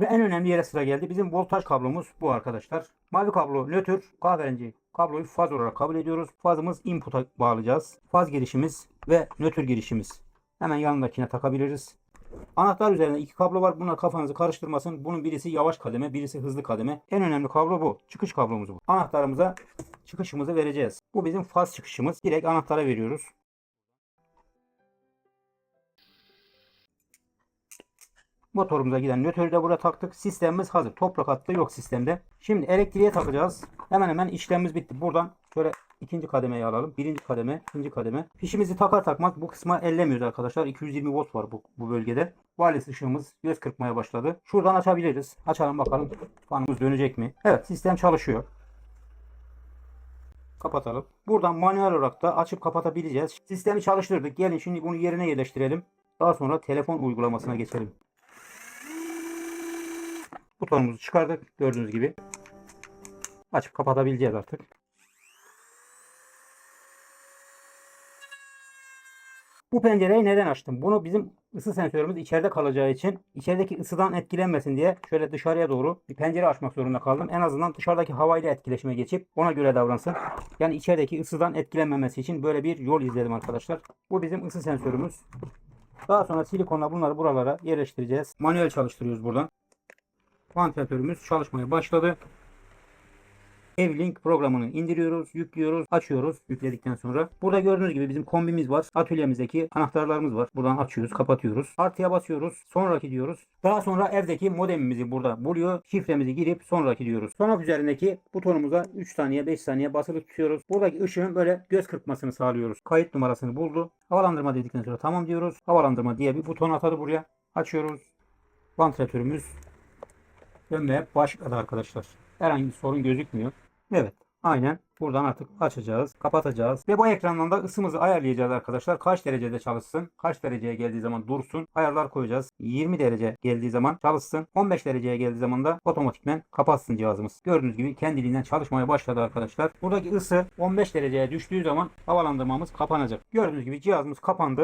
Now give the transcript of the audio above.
Ve en önemli yere sıra geldi. Bizim voltaj kablomuz bu arkadaşlar. Mavi kablo nötr, kahverengi kabloyu faz olarak kabul ediyoruz. Fazımız input'a bağlayacağız. Faz girişimiz ve nötr girişimiz. Hemen yanındakine takabiliriz. Anahtar üzerinde iki kablo var. Bunlar kafanızı karıştırmasın. Bunun birisi yavaş kademe, birisi hızlı kademe. En önemli kablo bu. Çıkış kablomuz bu. Anahtarımıza çıkışımızı vereceğiz. Bu bizim faz çıkışımız. Direkt anahtara veriyoruz. Motorumuza giden nötrü de buraya taktık. Sistemimiz hazır. Toprak hattı yok sistemde. Şimdi elektriğe takacağız. Hemen hemen işlemimiz bitti. Buradan şöyle ikinci kademeyi alalım. Birinci kademe, ikinci kademe. Fişimizi takar takmaz bu kısma ellemiyoruz arkadaşlar. 220 volt var bu, bu bölgede. Wireless ışığımız göz kırpmaya başladı. Şuradan açabiliriz. Açalım bakalım fanımız dönecek mi? Evet sistem çalışıyor. Kapatalım. Buradan manuel olarak da açıp kapatabileceğiz. Sistemi çalıştırdık. Gelin şimdi bunu yerine yerleştirelim. Daha sonra telefon uygulamasına geçelim. Butonumuzu çıkardık. Gördüğünüz gibi. Açıp kapatabileceğiz artık. Bu pencereyi neden açtım? Bunu bizim ısı sensörümüz içeride kalacağı için içerideki ısıdan etkilenmesin diye şöyle dışarıya doğru bir pencere açmak zorunda kaldım. En azından dışarıdaki havayla etkileşime geçip ona göre davransın. Yani içerideki ısıdan etkilenmemesi için böyle bir yol izledim arkadaşlar. Bu bizim ısı sensörümüz. Daha sonra silikonla bunları buralara yerleştireceğiz. Manuel çalıştırıyoruz buradan. Vantilatörümüz çalışmaya başladı. Evlink programını indiriyoruz, yüklüyoruz, açıyoruz yükledikten sonra. Burada gördüğünüz gibi bizim kombimiz var. Atölyemizdeki anahtarlarımız var. Buradan açıyoruz, kapatıyoruz. Artıya basıyoruz. Sonraki diyoruz. Daha sonra evdeki modemimizi burada buluyor. Şifremizi girip sonraki diyoruz. Sonra üzerindeki butonumuza 3 saniye 5 saniye basılı tutuyoruz. Buradaki ışığın böyle göz kırpmasını sağlıyoruz. Kayıt numarasını buldu. Havalandırma dedikten sonra tamam diyoruz. Havalandırma diye bir buton atadı buraya. Açıyoruz. Vantilatörümüz dönmeye başladı arkadaşlar. Herhangi bir sorun gözükmüyor. Evet. Aynen. Buradan artık açacağız, kapatacağız. Ve bu ekrandan da ısımızı ayarlayacağız arkadaşlar. Kaç derecede çalışsın, kaç dereceye geldiği zaman dursun. Ayarlar koyacağız. 20 derece geldiği zaman çalışsın. 15 dereceye geldiği zaman da otomatikmen kapatsın cihazımız. Gördüğünüz gibi kendiliğinden çalışmaya başladı arkadaşlar. Buradaki ısı 15 dereceye düştüğü zaman havalandırmamız kapanacak. Gördüğünüz gibi cihazımız kapandı.